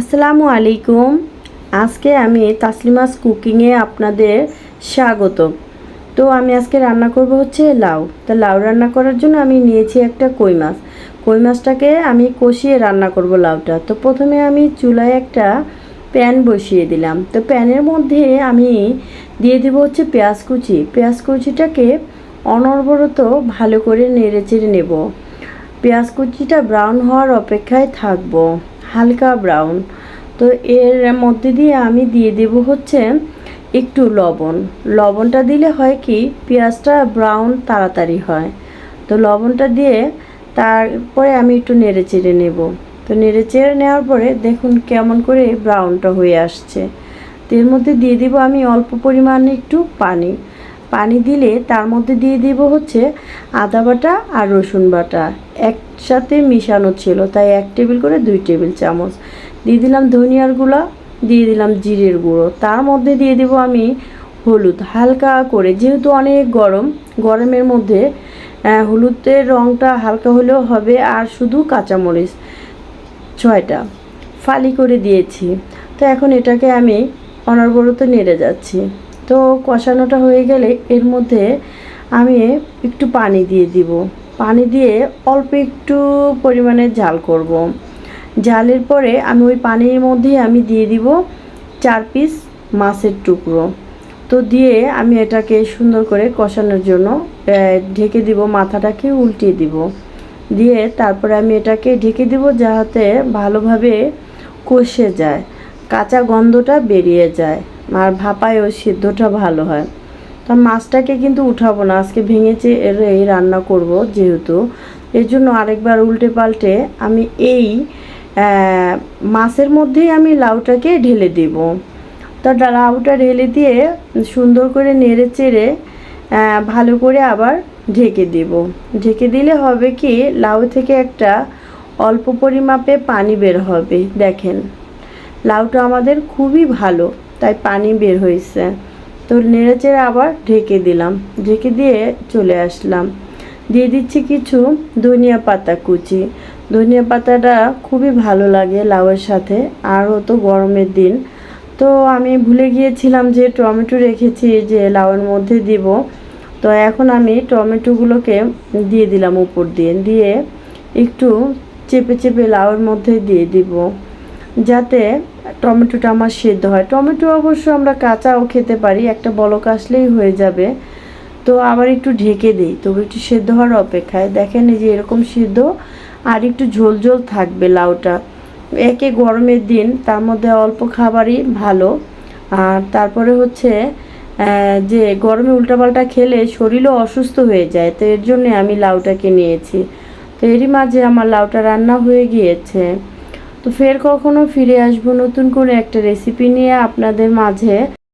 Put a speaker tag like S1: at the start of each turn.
S1: আসসালামু আলাইকুম। আজকে আমি তাসলিমাস কুকিংয়ে আপনাদের স্বাগত। তো আমি আজকে রান্না করব হচ্ছে লাউ। তা লাউ রান্না করার জন্য আমি নিয়েছি একটা কই মাছ। কই মাছটাকে আমি কষিয়ে রান্না করব লাউটা। তো প্রথমে আমি চুলায় একটা প্যান বসিয়ে দিলাম। তো প্যানের মধ্যে আমি দিয়ে দেবো হচ্ছে পেঁয়াজ কুচি। পেঁয়াজ কুচিটাকে অনবরত ভালো করে নেড়ে চেড়ে নেব। পেঁয়াজ কুচিটা ব্রাউন হওয়ার অপেক্ষায় থাকব। হালকা ব্রাউন তো এর মধ্যে দিয়ে আমি দিয়ে দেব হচ্ছে একটু লবণ। লবণটা দিলে হয় কি, পেঁয়াজটা ব্রাউন তাড়াতাড়ি হয়। তো লবণটা দিয়ে তারপরে আমি একটু নেড়ে চেড়ে নেব। তো নেড়ে চেড়ে নেওয়ার পরে দেখুন কেমন করে ব্রাউনটা হয়ে আসছে। তো এর মধ্যে দিয়ে দিব আমি অল্প পরিমাণে একটু পানি। পানি দিলে তার মধ্যে দিয়ে দিব হচ্ছে আদা বাটা আর রসুন বাটা। একসাথে মিশানো ছিল, তাই এক টেবিল করে দুই টেবিল চামচ। দিয়ে দিলাম ধনিয়ার গুঁড়া, দিয়ে দিলাম জিরের গুঁড়ো। তার মধ্যে দিয়ে দিব আমি হলুদ, হালকা করে। যেহেতু অনেক গরম, গরমের মধ্যে হলুদের রঙটা হালকা হলেও হবে, আর শুধু কাঁচামরিচ ছয়টা। ফালি করে দিয়েছি। তো এখন এটাকে আমি অনবরত নেড়ে যাচ্ছি। তো কষানোটা হয়ে গেলে এর মধ্যে আমি একটু পানি দিয়ে দিব। পানি দিয়ে অল্প একটু পরিমাণে ঝাল করব। জালের পরে আমি ওই পানির মধ্যে আমি দিয়ে দিব চার পিস মাছের টুকরো। তো দিয়ে আমি এটাকে সুন্দর করে কষানোর জন্য ঢেকে দিব, মাথাটাকে উল্টিয়ে দিব। দিয়ে তারপরে আমি এটাকে ঢেকে দিব যাতে ভালোভাবে কষে যায়, কাঁচা গন্ধটা বেরিয়ে যায়, আর ভাপায় ও সিদ্ধটা ভালো হয়। তো মাছটাকে কিন্তু উঠাবো না, আজকে ভেঙেছে এর এই রান্না করব যেহেতু। এর জন্য আরেকবার উল্টে পাল্টে আমি এই মাছের মধ্যেই আমি লাউটাকে ঢেলে দেব। তো লাউটা ঢেলে দিয়ে সুন্দর করে নেড়ে চেড়ে ভালো করে আবার ঢেকে দেব। ঢেকে দিলে হবে কি, লাউ থেকে একটা অল্প পরিমাপে পানি বের হবে, দেখেন। লাউটা আমাদের খুবই ভালো, তাই পানি বের হয়েছে। তো নেড়েচেড়ে আবার ঢেকে দিলাম। ঢেকে দিয়ে চলে আসলাম। দিয়ে দিচ্ছি কিছু ধনিয়া পাতা কুচি। ধনিয়া পাতাটা খুবই ভালো লাগে লাউয়ের সাথে, আর হতো গরমের দিন। তো আমি ভুলে গিয়েছিলাম যে টমেটো রেখেছি যে লাউয়ের মধ্যে দিব। তো এখন আমি টমেটোগুলোকে দিয়ে দিলাম উপর দিয়ে। দিয়ে একটু চেপে চেপে লাউয়ের মধ্যে দিয়ে দিব। যাতে টমেটোটা আমার সেদ্ধ হয়। টমেটো অবশ্য আমরা কাঁচাও খেতে পারি, একটা বলক আসলেই হয়ে যাবে। তো আবার একটু ঢেকে দিই, তবে একটু সেদ্ধ হওয়ার অপেক্ষায়। দেখেন যে এরকম সিদ্ধ, আর একটু ঝোল ঝোল থাকবে লাউটা। একে গরমের দিন, তার মধ্যে অল্প খাবারই ভালো। আর তারপরে হচ্ছে যে গরমে উল্টাপাল্টা খেলে শরীরও অসুস্থ হয়ে যায়, তো এর জন্যে আমি লাউটাকে নিয়েছি। তো এরই মাঝে আমার লাউটা রান্না হয়ে গিয়েছে। তো ফের কখনো ফিরে আসব নতুন করে একটা রেসিপি নিয়ে আপনাদের মাঝে।